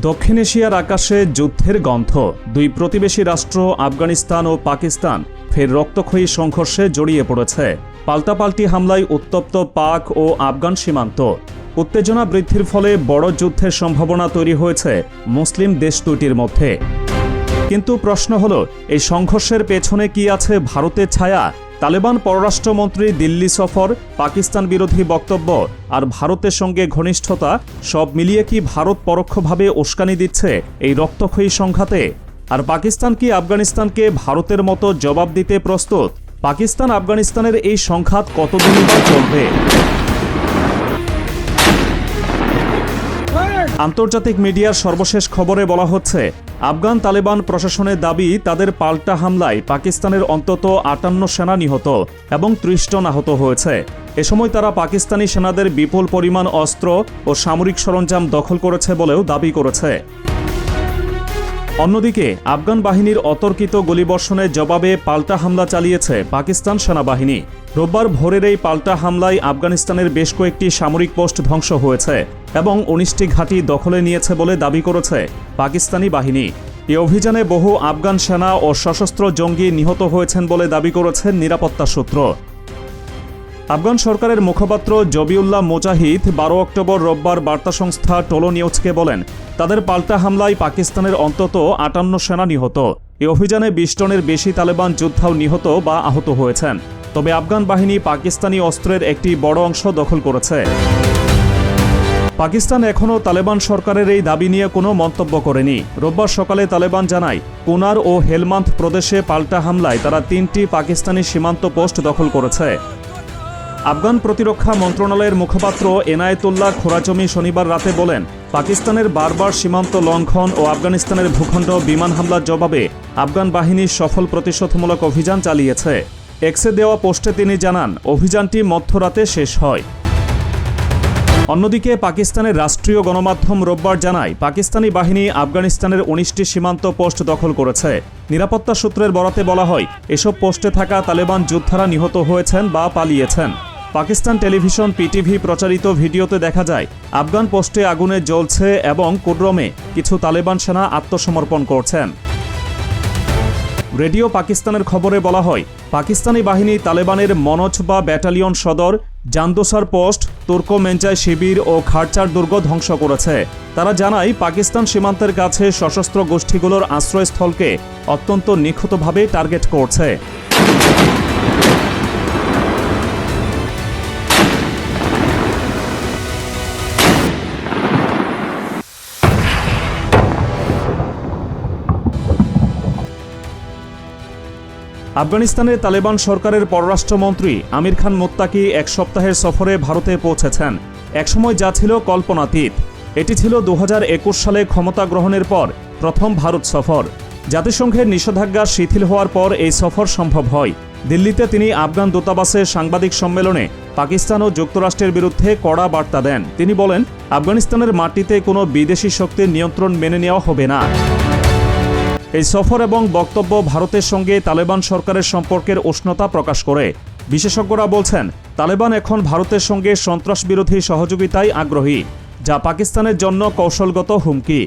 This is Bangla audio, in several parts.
দক্ষিণ এশিয়ার আকাশে যুদ্ধের গন্ধ। দুই প্রতিবেশী রাষ্ট্র, আফগানিস্তান ও পাকিস্তান, ফের রক্তক্ষয়ী সংঘর্ষে জড়িয়ে পড়েছে। পাল্টাপাল্টি হামলায় উত্তপ্ত পাক ও আফগান সীমান্ত। উত্তেজনা বৃদ্ধির ফলে বড় যুদ্ধের সম্ভাবনা তৈরি হয়েছে মুসলিম দেশ দুটির মধ্যে। কিন্তু প্রশ্ন হল, এই সংঘর্ষের পেছনে কি আছে ভারতের ছায়া? তালেবান পররাষ্ট্রমন্ত্রী দিল্লি সফর, পাকিস্তান বিরোধী বক্তব্য আর ভারতের সঙ্গে ঘনিষ্ঠতা, সব মিলিয়ে কি ভারত পরোক্ষভাবে উস্কানি দিচ্ছে এই রক্তক্ষয়ী সংঘাতে? আর পাকিস্তান কি আফগানিস্তানকে ভারতের মতো জবাব দিতে প্রস্তুত? পাকিস্তান আফগানিস্তানের এই সংঘাত কতদিন চলবে? আন্তর্জাতিক মিডিয়ার সর্বশেষ খবরে বলা হচ্ছে, আফগান তালেবান প্রশাসনের দাবি, তাদের পাল্টা হামলায় পাকিস্তানের অন্তত আটান্ন সেনা নিহত এবং ত্রিশ জন আহত হয়েছে। এ সময় তারা পাকিস্তানি সেনাদের বিপুল পরিমাণ অস্ত্র ও সামরিক সরঞ্জাম দখল করেছে বলেও দাবি করেছে। অন্যদিকে, আফগান বাহিনীর অতর্কিত গুলিবর্ষণের জবাবে পাল্টা হামলা চালিয়েছে পাকিস্তান সেনাবাহিনী। রোববার ভোরের এই পাল্টা হামলায় আফগানিস্তানের বেশ কয়েকটি সামরিক পোস্ট ধ্বংস হয়েছে এবং উনিশটি ঘাঁটি দখলে নিয়েছে বলে দাবি করেছে পাকিস্তানি বাহিনী। এ অভিযানে বহু আফগান সেনা ও সশস্ত্র জঙ্গি নিহত হয়েছেন বলে দাবি করেছেন নিরাপত্তা সূত্র। আফগান সরকারের মুখপাত্র জবিউল্লাহ মোজাহিদ বারো অক্টোবর রোববার বার্তা সংস্থা টোলো নিউজকে বলেন, তাদের পাল্টা হামলায় পাকিস্তানের অন্তত আটান্ন সেনা নিহত। এই অভিযানে বিশ টনের বেশি তালেবান যোদ্ধাও নিহত বা আহত হয়েছেন। তবে আফগান বাহিনী পাকিস্তানি অস্ত্রের একটি বড় অংশ দখল করেছে। পাকিস্তান এখনও তালেবান সরকারের এই দাবি নিয়ে কোনো মন্তব্য করেনি। রোববার সকালে তালেবান জানায়, কুনার ও হেলমান্থ প্রদেশে পাল্টা হামলায় তারা তিনটি পাকিস্তানি সীমান্ত পোস্ট দখল করেছে। আফগান প্রতিরক্ষা মন্ত্রণালয়ের মুখপাত্র এনায়েতুল্লাহ খোরাজমি শনিবার রাতে বলেন, পাকিস্তানের বারবার সীমান্ত লঙ্ঘন ও আফগানিস্তানের ভূখণ্ড বিমান হামলার জবাবে আফগান বাহিনী সফল প্রতিশোধমূলক অভিযান চালিয়েছে। এক্সে দেওয়া পোস্টে তিনি জানান, অভিযানটি মধ্যরাতে শেষ হয়। অন্যদিকে পাকিস্তানের রাষ্ট্রীয় গণমাধ্যম রোববার জানায়, পাকিস্তানি বাহিনী আফগানিস্তানের উনিশটি সীমান্ত পোস্ট দখল করেছে। নিরাপত্তা সূত্রের বরাতে বলা হয়, এসব পোস্টে থাকা তালেবান যোদ্ধারা নিহত হয়েছেন বা পালিয়েছেন। পাকিস্তান টেলিভিশন পিটিভি প্রচারিত ভিডিওতে দেখা যায়, আফগান পোস্টে আগুনে জ্বলছে এবং কুড্রমে কিছু তালেবান সেনা আত্মসমর্পণ করছেন। রেডিও পাকিস্তানের খবরে বলা হয়, পাকিস্তানি বাহিনী তালেবানের মনোজ বা ব্যাটালিয়ন সদর জান্দোসার পোস্ট তুর্কমেঞ্চাই শিবির ও খারচার দুর্গ ধ্বংস করেছে। তারা জানায়, পাকিস্তান সীমান্তের কাছে সশস্ত্র গোষ্ঠীগুলোর আশ্রয়স্থলকে অত্যন্ত নিখুঁতভাবে টার্গেট করছে। আফগানিস্তানের তালেবান সরকারের পররাষ্ট্রমন্ত্রী আমির খান মোত্তাকি এক সপ্তাহের সফরে ভারতে পৌঁছেছেন। একসময় যা ছিল কল্পনাতীত। এটি ছিল দু হাজার একুশ সালে ক্ষমতা গ্রহণের পর প্রথম ভারত সফর। জাতিসংঘের নিষেধাজ্ঞা শিথিল হওয়ার পর এই সফর সম্ভব হয়। দিল্লিতে তিনি আফগান দূতাবাসে সাংবাদিক সম্মেলনে পাকিস্তান ও যুক্তরাষ্ট্রের বিরুদ্ধে কড়া বার্তা দেন। তিনি বলেন, আফগানিস্তানের মাটিতে কোনো বিদেশি শক্তির নিয়ন্ত্রণ মেনে নেওয়া হবে না। এই সফর এবং বক্তব্য ভারতের সঙ্গে তালেবান সরকারের সম্পর্কের উষ্ণতা প্রকাশ করে। বিশেষজ্ঞরা বলছেন, তালেবান এখন ভারতের সঙ্গে সন্ত্রাস বিরোধী সহযোগিতায় আগ্রহী, যা পাকিস্তানের জন্য কৌশলগত হুমকি।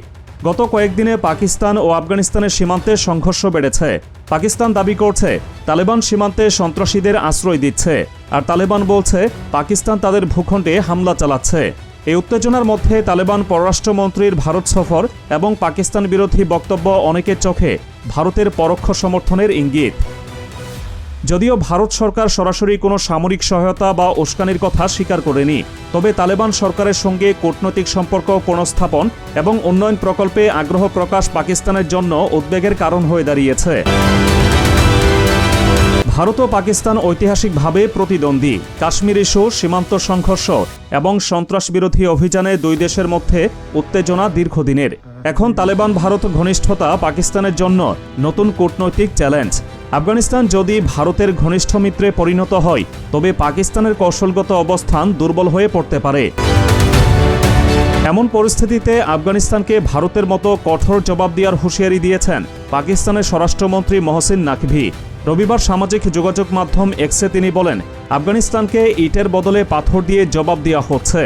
গত কয়েকদিনে পাকিস্তান ও আফগানিস্তানের সীমান্তে সংঘর্ষ বেড়েছে। পাকিস্তান দাবি করছে, তালেবান সীমান্তে সন্ত্রাসীদের আশ্রয় দিচ্ছে। আর তালেবান বলছে, পাকিস্তান তাদের ভূখণ্ডে হামলা চালাচ্ছে। এই উত্তেজনার মধ্যে তালেবান পররাষ্ট্রমন্ত্রীর ভারত সফর এবং পাকিস্তান বিরোধী বক্তব্য অনেকের চোখে ভারতের পরোক্ষ সমর্থনের ইঙ্গিত। যদিও ভারত সরকার সরাসরি কোনো সামরিক সহায়তা বা উস্কানির কথা স্বীকার করেনি, তবে তালেবান সরকারের সঙ্গে কূটনৈতিক সম্পর্ক পুনঃস্থাপন এবং উন্নয়ন প্রকল্পে আগ্রহ প্রকাশ পাকিস্তানের জন্য উদ্বেগের কারণ হয়ে দাঁড়িয়েছে। ভারত ও পাকিস্তান ঐতিহাসিকভাবে প্রতিদ্বন্দ্বী। কাশ্মীর ইস্যু সীমান্ত সংঘর্ষ এবং সন্ত্রাসবিরোধী অভিযানে দুই দেশের মধ্যে উত্তেজনা দীর্ঘদিনের। এখন তালেবান ভারত ঘনিষ্ঠতা পাকিস্তানের জন্য নতুন কূটনৈতিক চ্যালেঞ্জ। আফগানিস্তান যদি ভারতের ঘনিষ্ঠ মিত্রে পরিণত হয়, তবে পাকিস্তানের কৌশলগত অবস্থান দুর্বল হয়ে পড়তে পারে। এমন পরিস্থিতিতে আফগানিস্তানকে ভারতের মতো কঠোর জবাব দেওয়ার হুঁশিয়ারি দিয়েছেন পাকিস্তানের স্বরাষ্ট্রমন্ত্রী মহসিন নাকভি। রবিবার সামাজিক যোগাযোগ মাধ্যম এক্সে তিনি বলেন, আফগানিস্তানকে ইটের বদলে পাথর দিয়ে জবাব দেওয়া হচ্ছে।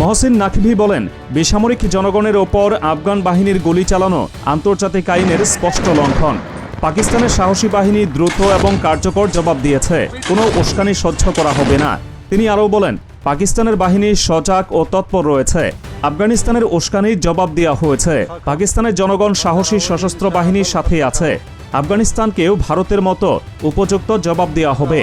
মহসিন নাকভি বলেন, বেসামরিক জনগণের ওপর আফগান বাহিনীর গুলি চালানো আন্তর্জাতিক আইনের স্পষ্ট লঙ্ঘন। পাকিস্তানের সাহসী বাহিনী দ্রুত এবং কার্যকর জবাব দিয়েছে। কোনো উস্কানি সহ্য করা হবে না। তিনি আরও বলেন পাকিস্তানের বাহিনী সজাগ ও তৎপর রয়েছে। আফগানিস্তানের উস্কানির জবাব দেওয়া হয়েছে। পাকিস্তানের জনগণ সাহসী সশস্ত্র বাহিনীর সাথে আছে। আফগানিস্তানকেও ভারতের মতো উপযুক্ত জবাব দেওয়া হবে।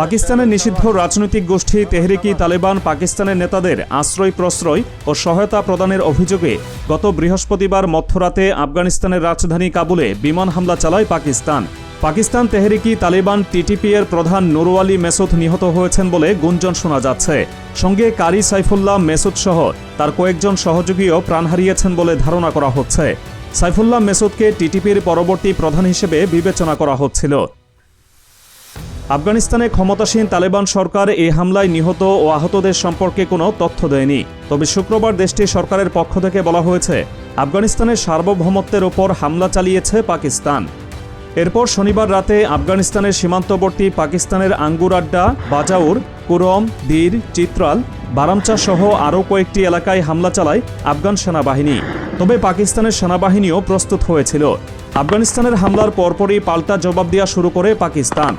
পাকিস্তানের নিষিদ্ধ রাজনৈতিক গোষ্ঠী তেহরিকি তালেবান পাকিস্তানের নেতাদের আশ্রয় প্রশ্রয় ও সহায়তা প্রদানের অভিযোগে গত বৃহস্পতিবার মধ্যরাতে আফগানিস্তানের রাজধানী কাবুলে বিমান হামলা চালায় পাকিস্তান। পাকিস্তান তেহরিকি তালেবান টিটিপি এর প্রধান নুরওয়ালি মেসুদ নিহত হয়েছেন বলে গুঞ্জন শোনা যাচ্ছে। সঙ্গে কারি সাইফুল্লাহ মেসুদ সহ তার কয়েকজন সহযোগীও প্রাণ হারিয়েছেন বলে ধারণা করা হচ্ছে। সাইফুল্লাহ মেসুদকে টিটিপির পরবর্তী প্রধান হিসেবে বিবেচনা করা হচ্ছিল। আফগানিস্তানে ক্ষমতাসীন তালেবান সরকার এই হামলায় নিহত ও আহতদের সম্পর্কে কোনো তথ্য দেয়নি। তবে শুক্রবার দেশটির সরকারের পক্ষ থেকে বলা হয়েছে, আফগানিস্তানের সার্বভৌমত্বের ওপর হামলা চালিয়েছে পাকিস্তান। এরপর শনিবার রাতে আফগানিস্তানের সীমান্তবর্তী পাকিস্তানের আঙ্গুর আড্ডা, বাজাউর, কুরম, দীর, চিত্রাল, বারামচা সহ আরও কয়েকটি এলাকায় হামলা চালায় আফগান সেনাবাহিনী। তবে পাকিস্তানের সেনাবাহিনীও প্রস্তুত হয়েছিল। আফগানিস্তানের হামলার পরপরই পাল্টা জবাব দেওয়া শুরু করে পাকিস্তান।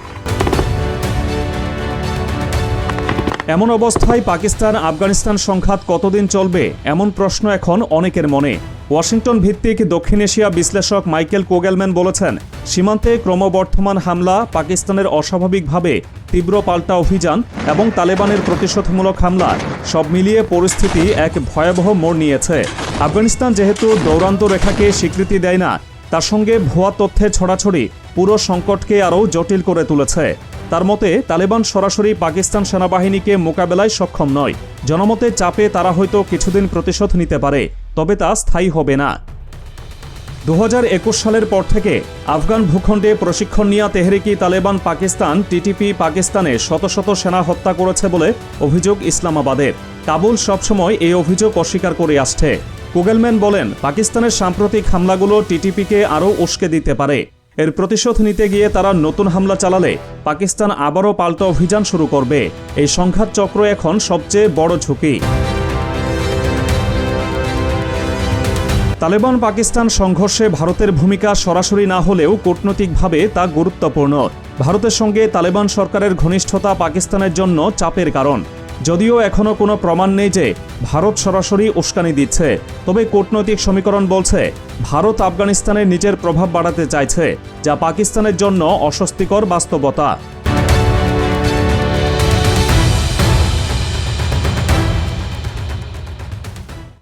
এমন অবস্থায় পাকিস্তান আফগানিস্তান সংঘাত কতদিন চলবে, এমন প্রশ্ন এখন অনেকের মনে। ওয়াশিংটন ভিত্তিক দক্ষিণ এশিয়া বিশ্লেষক মাইকেল কোগেলম্যান বলেছেন, সীমান্তে ক্রমবর্ধমান হামলা পাকিস্তানের অস্বাভাবিকভাবে তীব্র পাল্টা অভিযান এবং তালেবানের প্রতিশোধমূলক হামলা, সব মিলিয়ে পরিস্থিতি এক ভয়াবহ মোড় নিয়েছে। আফগানিস্তান যেহেতু দৌরান্ত রেখাকে স্বীকৃতি দেয় না, তার সঙ্গে ভুয়া তথ্যে ছড়াছড়ি পুরো সংকটকে আরও জটিল করে তুলেছে। তার মতে, তালেবান সরাসরি পাকিস্তান সেনাবাহিনীকে মোকাবেলায় সক্ষম নয়। জনমতে চাপে তারা হয়তো কিছুদিন প্রতিশোধ নিতে পারে। তবে তা স্থায়ী হবে না। দু হাজার একুশ সালের পর থেকে আফগান ভূখণ্ডে প্রশিক্ষণ নিয়ে তেহরিকি তালেবান পাকিস্তান, টিটিপি পাকিস্তানে শত শত সেনা হত্যা করেছে বলে অভিযোগ ইসলামাবাদের কাবুল সবসময় এই অভিযোগ অস্বীকার করে আসছে। কুগেলম্যান বলেন, পাকিস্তানের সাম্প্রতিক হামলাগুলো টিটিপিকে আরও উস্কে দিতে পারে। এর প্রতিশোধ নিতে গিয়ে তারা নতুন হামলা চালালে পাকিস্তান আবারও পাল্টা অভিযান শুরু করবে। এই সংঘাত চক্র এখন সবচেয়ে বড় ঝুঁকি। তালেবান পাকিস্তান সংঘর্ষে ভারতের ভূমিকা সরাসরি না হলেও কূটনৈতিকভাবে তা গুরুত্বপূর্ণ। ভারতের সঙ্গে তালেবান সরকারের ঘনিষ্ঠতা পাকিস্তানের জন্য চাপের কারণ। যদিও এখনও কোনো প্রমাণ নেই যে ভারত সরাসরি উস্কানি দিচ্ছে। তবে কূটনৈতিক সমীকরণ বলছে, ভারত আফগানিস্তানে নিজের প্রভাব বাড়াতে চাইছে, যা পাকিস্তানের জন্য অস্বস্তিকর বাস্তবতা।